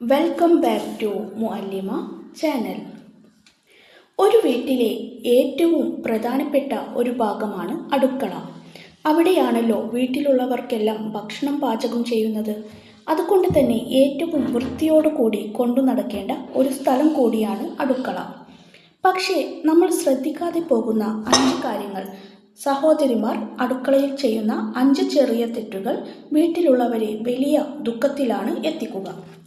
Welcome back to Muallima channel ഒരു വീട്ടിലെ ഏറ്റവും പ്രധാനപ്പെട്ട ഒരു ഭാഗമാണ് അടുക്കള. അവിടെയാണല്ലോ വീട്ടിലുള്ളവർക്കെല്ലാം ഭക്ഷണം പാചകം ചെയ്യുന്നത്. അതുകൊണ്ട് തന്നെ ഏറ്റവും വൃത്തിയോടു കൂടി കൊണ്ടു നടക്കേണ്ട ഒരു സ്ഥലം കൂടിയാണ് അടുക്കള. പക്ഷേ നമ്മൾ ശ്രദ്ധിക്കാതെ പോകുന്ന അഞ്ച് കാര്യങ്ങൾ. സഹോദരിമാർ അടുക്കളയിൽ ചെയ്യുന്ന അഞ്ച് ചെറിയ തെറ്റുകൾ വീട്ടിലുള്ളവരെ വലിയ ദുഃഖത്തിലാണ് എത്തിക്കുക.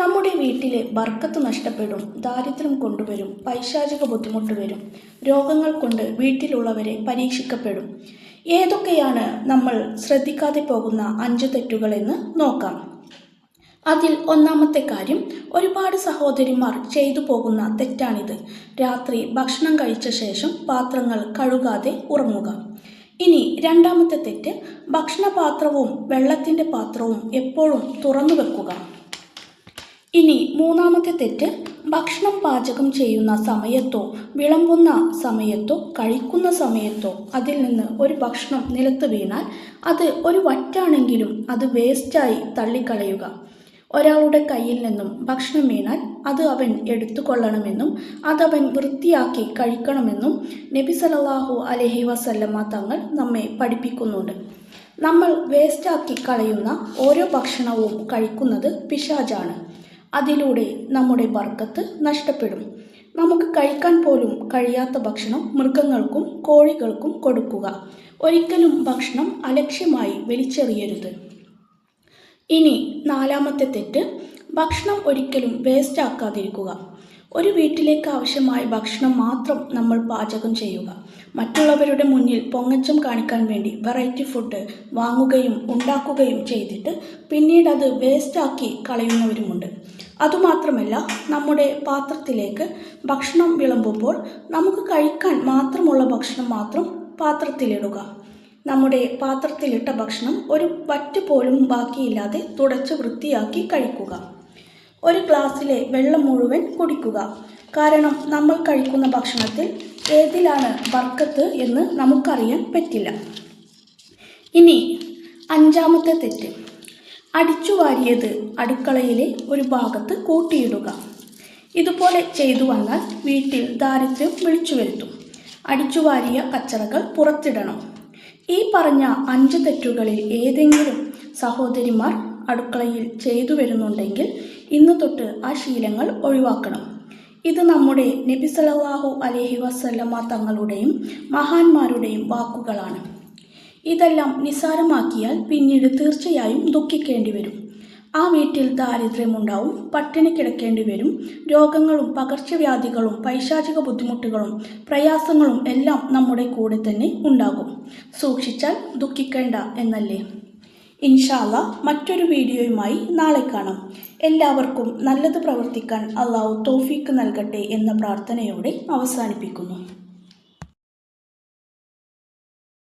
നമ്മുടെ വീട്ടിലെ ബർക്കത്ത് നഷ്ടപ്പെടും ദാരിദ്ര്യം കൊണ്ടുവരും പൈശാചിക ബുദ്ധിമുട്ട് വരും രോഗങ്ങൾ കൊണ്ട് വീട്ടിലുള്ളവരെ പരീക്ഷിക്കപ്പെടും. ഏതൊക്കെയാണ് നമ്മൾ ശ്രദ്ധിക്കാതെ പോകുന്ന അഞ്ച് തെറ്റുകളെന്ന് നോക്കാം. അതിൽ ഒന്നാമത്തെ കാര്യം ഒരുപാട് സഹോദരിമാർ ചെയ്തു പോകുന്ന തെറ്റാണിത്. രാത്രി ഭക്ഷണം കഴിച്ച ശേഷം പാത്രങ്ങൾ കഴുകാതെ ഉറങ്ങുക. ഇനി രണ്ടാമത്തെ തെറ്റ് ഭക്ഷണപാത്രവും വെള്ളത്തിന്റെ പാത്രവും എപ്പോഴും തുറന്നു വെക്കുക. ഇനി മൂന്നാമത്തെ തെറ്റ് ഭക്ഷണം പാചകം ചെയ്യുന്ന സമയത്തോ വിളമ്പുന്ന സമയത്തോ കഴിക്കുന്ന സമയത്തോ അതിൽ നിന്ന് ഒരു ഭക്ഷണം നിലത്ത് വീണാൽ അത് ഒരു വറ്റാണെങ്കിലും അത് വേസ്റ്റായി തള്ളിക്കളയുക. ഒരാളുടെ കയ്യിൽ നിന്നും ഭക്ഷണം വീണാൽ അത് അവൻ എടുത്തുകൊള്ളണമെന്നും അതവൻ വൃത്തിയാക്കി കഴിക്കണമെന്നും നബി സല്ലല്ലാഹു അലഹി വസല്ലമ്മ തങ്ങൾ നമ്മെ പഠിപ്പിക്കുന്നുണ്ട്. നമ്മൾ വേസ്റ്റാക്കി കളയുന്ന ഓരോ ഭക്ഷണവും കഴിക്കുന്നത് പിശാജാണ് അതിലൂടെ നമ്മുടെ ബർക്കത്ത് നഷ്ടപ്പെടും. നമുക്ക് കഴിക്കാൻ പോലും കഴിയാത്ത ഭക്ഷണം മൃഗങ്ങൾക്കും കോഴികൾക്കും കൊടുക്കുക. ഒരിക്കലും ഭക്ഷണം അലക്ഷ്യമായി വലിച്ചെറിയരുത്. ഇനി നാലാമത്തെ തെറ്റ് ഭക്ഷണം ഒരിക്കലും വേസ്റ്റ് ആക്കാതിരിക്കുക. ഒരു വീട്ടിലേക്ക് ആവശ്യമായ ഭക്ഷണം മാത്രം നമ്മൾ പാചകം ചെയ്യുക. മറ്റുള്ളവരുടെ മുന്നിൽ പൊങ്ങച്ചം കാണിക്കാൻ വേണ്ടി വെറൈറ്റി ഫുഡ് വാങ്ങുകയും ഉണ്ടാക്കുകയും ചെയ്തിട്ട് പിന്നീട് അത് വേസ്റ്റാക്കി കളയുന്നവരുമുണ്ട്. അതുമാത്രമല്ല നമ്മുടെ പാത്രത്തിലേക്ക് ഭക്ഷണം വിളമ്പുമ്പോൾ നമുക്ക് കഴിക്കാൻ മാത്രമുള്ള ഭക്ഷണം മാത്രം പാത്രത്തിലിടുക. നമ്മുടെ പാത്രത്തിലിട്ട ഭക്ഷണം ഒരു വറ്റ് പോലും ബാക്കിയില്ലാതെ തുടച്ച് വൃത്തിയാക്കി കഴിക്കുക. ഒരു ഗ്ലാസ്സിലെ വെള്ളം മുഴുവൻ കുടിക്കുക. കാരണം നമ്മൾ കഴിക്കുന്ന ഭക്ഷണത്തിൽ ഏതിലാണ് ബർക്കത്ത് എന്ന് നമുക്കറിയാൻ പറ്റില്ല. ഇനി അഞ്ചാമത്തെ തെറ്റ്. അടിച്ചു വാരിയത് അടുക്കളയിലെ ഒരു ഭാഗത്ത് കൂട്ടിയിടുക. ഇതുപോലെ ചെയ്തു വന്നാൽ വീട്ടിൽ ദാരിദ്ര്യം വിളിച്ചു വരുത്തും. അടിച്ചു വാരിയ കച്ചറകൾ പുറത്തിടണം. ഈ പറഞ്ഞ അഞ്ച് തെറ്റുകളിൽ ഏതെങ്കിലും സഹോദരിമാർ അടുക്കളയിൽ ചെയ്തു വരുന്നുണ്ടെങ്കിൽ ഇന്ന് തൊട്ട് ആ ശീലങ്ങൾ ഒഴിവാക്കണം. ഇത് നമ്മുടെ നബി സല്ലല്ലാഹു അലൈഹി വസല്ലമ തങ്ങളുടെയും മഹാന്മാരുടെയും വാക്കുകളാണ്. ഇതെല്ലാം നിസ്സാരമാക്കിയാൽ പിന്നീട് തീർച്ചയായും ദുഃഖിക്കേണ്ടി വരും. ആ വീട്ടിൽ ദാരിദ്ര്യമുണ്ടാവും പട്ടിണി കിടക്കേണ്ടി വരും. രോഗങ്ങളും പകർച്ചവ്യാധികളും പൈശാചിക ബുദ്ധിമുട്ടുകളും പ്രയാസങ്ങളും എല്ലാം നമ്മുടെ കൂടെ തന്നെ ഉണ്ടാകും. സൂക്ഷിച്ചാൽ ദുഃഖിക്കേണ്ട എന്നല്ലേ? ഇൻഷാല്ല മറ്റൊരു വീഡിയോയുമായി നാളെ കാണാം. എല്ലാവർക്കും നല്ലത് പ്രവർത്തിക്കാൻ അള്ളാഹു തോഫീക്ക് നൽകട്ടെ എന്ന പ്രാർത്ഥനയോടെ അവസാനിപ്പിക്കുന്നു.